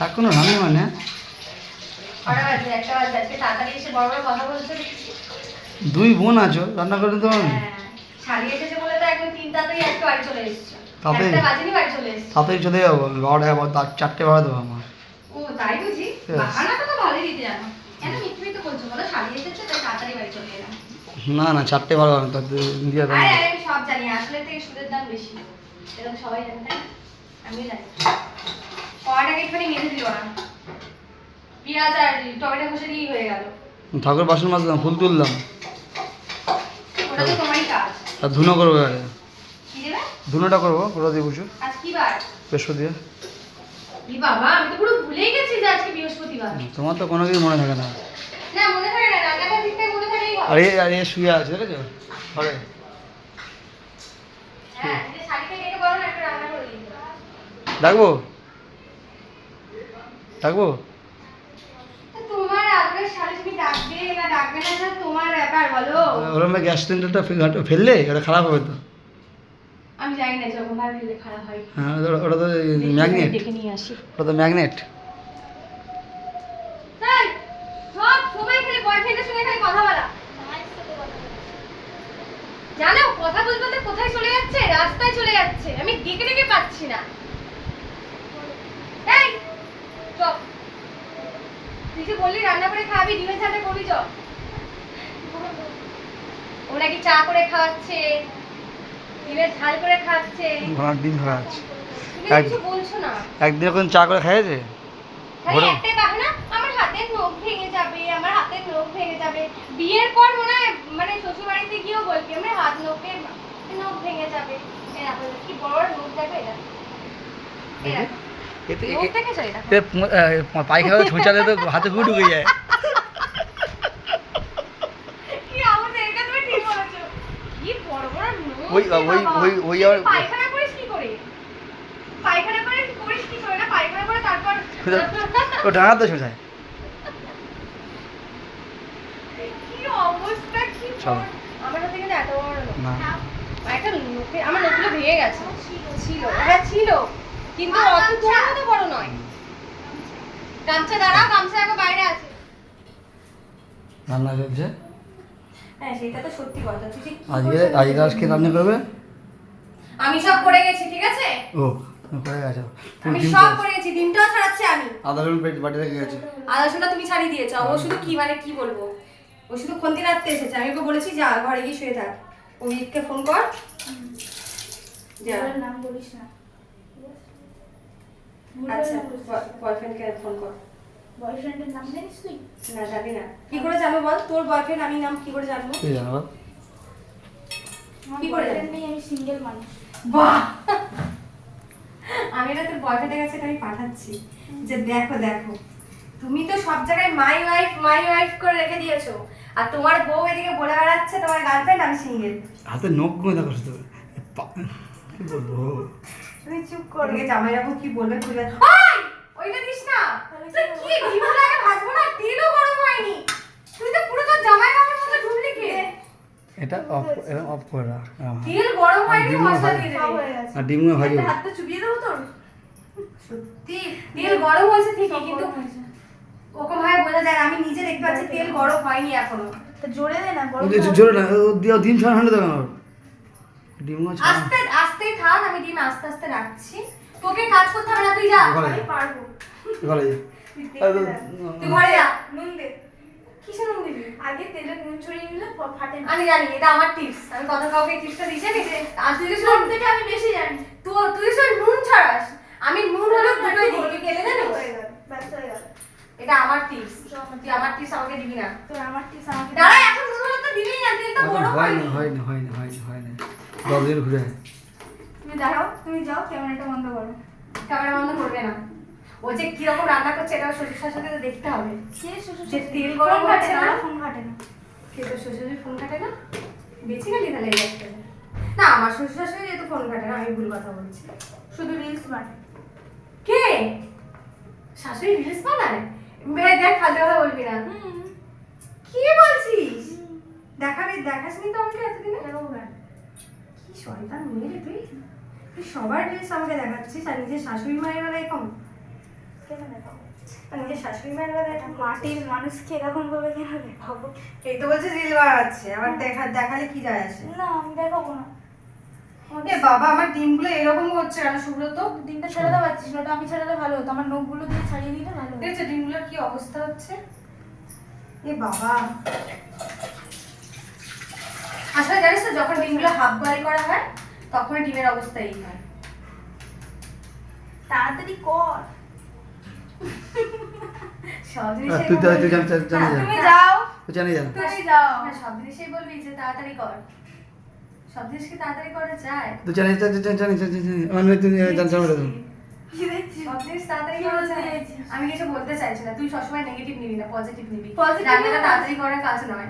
এখনও রান্না মানে। দুই বোন আছো রান্না করে? হ্যাঁ তো তাতে- চলে যাব আবার তার চারটে দেবো আমার না না চারটে বারো আমি তাতে দিয়ে দেবো আরে আরে আমি সব জানি আসলে থেকে সুদের দাম বেশি। সবাই জানে তাই জানি। কড়াটাকে একটুখানি মেরে দিল না? পেঁয়াজ আর টমেটো কষে দিয়েই হয়ে গেল। ঠাকুর বাসন মাজলাম ফুল তুললাম। ওটা তো তোমারই কাজ। আর ধুনো করব এবারে ধুনোটা করব ওটা দিয়ে বুঝো আজ কি বার? পেশো দিয়ে। বাবা আমি তো পুরো ভুলেই গেছি যে আজকে বৃহস্পতিবার। তোমার তো কোনো কিছু মনে থাকে না। না মনে থাকে না রান্নাটা ঠিকঠাক মনে থাকলেই আর হবে এ আর এ শুয়ে আছে দেখেছ? হ্যাঁ শাড়িটা কেটে বলো না একটা রান্না করে দিই। ডাকবো ডাকবো তা তোমার আপনার শাড়ি তুমি ডাকবে না ডাকবে না সেটা তোমার ব্যাপার বলো। ওরম গ্যাস সিলিন্ডারটা ফেললে ওটা খারাপ হবে তো? আমি জানি না যখন ভাবে খারাপ হয়। হ্যাঁ ওটা- তো ম্যাগনেট। নিয়ে আসি। ওটা তো ম্যাগনেট। কথা জানো কথা বলতে কোথায় চলে যাচ্ছে? রাস্তায় চলে যাচ্ছে। আমি ডেকে ডেকে পাচ্ছি না এই চপ। তুই যে বললি রান্না করে খাবি ডিমের চাটা করবি চপ। ও নাকি চা করে খাওয়াচ্ছে ডিমের ঝাল করে খাচ্ছে ঘোড়ার ডিম এক- কিছু বলছো না। একদিন এখন চা করে খাইয়েছে? একটাই বাহানা আমার হাতের নখ ভেঙে যাবে আমার হাতের নখ ভেঙে যাবে। বিয়ের পর মনে হয় মানে শ্বশুর বাড়িতে গিয়েও বলবি আমার হাত নখের নখ ভেঙে যাবে। কি বড় নখ দেখো। এটা। এতে পায়খানা ছোঁচালে তো হাতে ঘু ঢুকে যায়। ওই- ওই- ওই- ওই ও ডাঙাতে ছোঁচায় কি চলো। আমার হাতে কিন্তু এত বড় না। একটা লোকে আমার লোকগুলো ভেঙে গেছে। ছিল। হ্যাঁ ছিল। কিন্তু অত তোর মতো বড় নয়। গামছা দাঁড়া গামছা এখন বাইরে আছে। রান্না চলছে? হ্যাঁ সেটা তো সত্যি কথা। তুই কি আজকে আজকে আজকে রান্না করবে? আমি সব করে গেছি ঠিক আছে? ও করে গেছো। আমি সব করে গেছি ডিমটাও ছাড়াচ্ছি আমি। আদা রসুন পেট বাটি রেখে গেছে আলোচনা তুমি ছাড়িয়ে দিয়েছ ও শুধু কি মানে কি বলব? ও শুধু খন্তি রাখতে এসেছে। আমি ওকে বলেছি যা ঘরে গিয়ে শুয়ে থাক। ও ঈদকে ফোন কর। যা। নাম বলিস না। আচ্ছা বয়ফ্রেন্ডকে ফোন কর। বয়ফ্রেন্ডের নাম জানিস তুই? না জানি না। কি করে জানব বল? তোর বয়ফ্রেন্ড আমি নাম কি করে জানব? কি করে? বয়ফ্রেন্ড আমি সিঙ্গেল মানুষ। বাহ! আমি না তোর বয়ফ্রেন্ডের কাছে এটা আমি পাঠাচ্ছি। যে দেখো দেখো। তুমি তো সব জায়গায় মাই ওয়াইফ মাই ওয়াইফ করে রেখে দিয়েছ। আর তোমার বউ এদিকে বলে বেড়াচ্ছে তোমার গার্লফ্রেন্ড আমি সিঙ্গেল হাতে নখ করে দেখো শুধু। কি বলব? চুপ করো। জামাই বাবু কি বলবে খুলে ওই! ওইটা দিস না। তুই কি ডিমটাকে ভাজবো না? তেলও গরম হয়নি। তুই তো পুরো তোর জামাই বাবুর মতো ঢুকলি কে? এটা অফ এটা অফ করে রাখ। তেল গরম হয়নি মশলা দিয়ে সব হয়ে গেছে। আর ডিমগুলো ভাজি হাতটা চুবিয়ে দেবো তোর। সত্যি। তেল গরম হয়েছে ঠিকই কিন্তু। ওরকম ভাবে বোঝা যায় আমি নিজে দেখতে পাচ্ছি তেল গরম হয়নি এখনও। জোরে দে না গরম জোরে না ও দিয়ে ছাড়া হাঁটে দেবে আমার ছাড়া আস্তে থাক আমি ডিম আস্তে আস্তে রাখছি। তোকে কাজ করতে হবে না তুই যা। আমি পারব। ঘরে যা। তুই। তুই ঘরে যা। নুন দে। কিসে নুন দিবি? আগে তেলে নুন ছড়িয়ে নিলে ফাটে না। আমি জানি এটা আমার টিপস আমি কথা কাউকে টিপসটা দিয়েছি আমি যে আর তুই যদি সব থেকে আমি বেশি জানি। তো তুই যদি নুন ছাড়াস। আমি নুন হলো দুটোই দিই তুই গেলে। হয়ে হয়ে এটা আমার টিপস তুই আমার টিপস আমাকে দিবি না। তোর আমার টিপস আমাকে দাঁড়া এখন নুন হলো তো দিবি না। তেল তো এখন গরম হয়নি। হয়নি হয়নি হয়নি হয়নি হয়নি দশ দিন ঘুরে আয়। তুমি দাঁড়াও তুমি যাও ক্যামেরাটা বন্ধ করো। ক্যামেরা বন্ধ করবে না। ও যে কীরকম রান্না করছে এটা শ্বশুর শাশুড়ি তো দেখতে হবে। কে শ্বশুর যে তেল গরম হচ্ছে না? না? ফোন কাটে না। কে তোর শ্বশুরের ফোন কাটে না? বেঁচে গেলি তাহলে না আমার শ্বশুর শাশুড়ি যেহেতু ফোন কাটে না আমি ভুল কথা বলছি। শুধু রিলস বানায়। কে? শাশুড়ি রিলস বানায়? মেয়ে দেখ ফালতু কথা বলবি না। কি বলছিস? দেখাবি দেখাসনি তো আমাকে এতদিনে? দেখাবো কেন? শয়তান মেয়ে তুই? তুই সবার রিলস আমাকে দেখাচ্ছিস আর নিজের শাশুড়ি মায়ের বেলায় কম? কেন দেখাবো? নিজের শাশুড়ি মায়ের বেলা এটা মাটির মানুষকে এরকম ভাবে কেন দেখাবো? এই তো বলছে রিল বানাচ্ছে আবার দেখা দেখালে কি যায় আসে? না আমি দেখাবো না। এ বাবা আমার ডিমগুলো এরকম হচ্ছে কেন সুব্রত দিনটা ছাড়াতে পারছিস না আমি ছাড়ালে ভালো হতো। আমার নখগুলো দিয়ে ছাড়িয়ে দিলে ভালো হতো। ডিমগুলোর কি অবস্থা হচ্ছে? এ বাবা। আসলে জানিস তো যখন ডিমগুলো হাফ বয়েল করা হয় তখন ডিমের অবস্থা এই হয়। তাড়াতাড়ি কর। সব তুই তো তুই জানি তুমি যাও। তুই জানি যা তুমি যাও। সব জিনিসেই বলবি যে তাড়াতাড়ি কর। সব জিনিস কি তাড়াতাড়ি করা যায়? তুই জানি জানি জানি জানি জানি মানে জানি জানি? আমি কিছু বলতে চাইছি না। তুই সবসময় নেগেটিভ নিবি না পজিটিভ নিবি। রান্নাটা তাড়াতাড়ি করার কাজ নয়।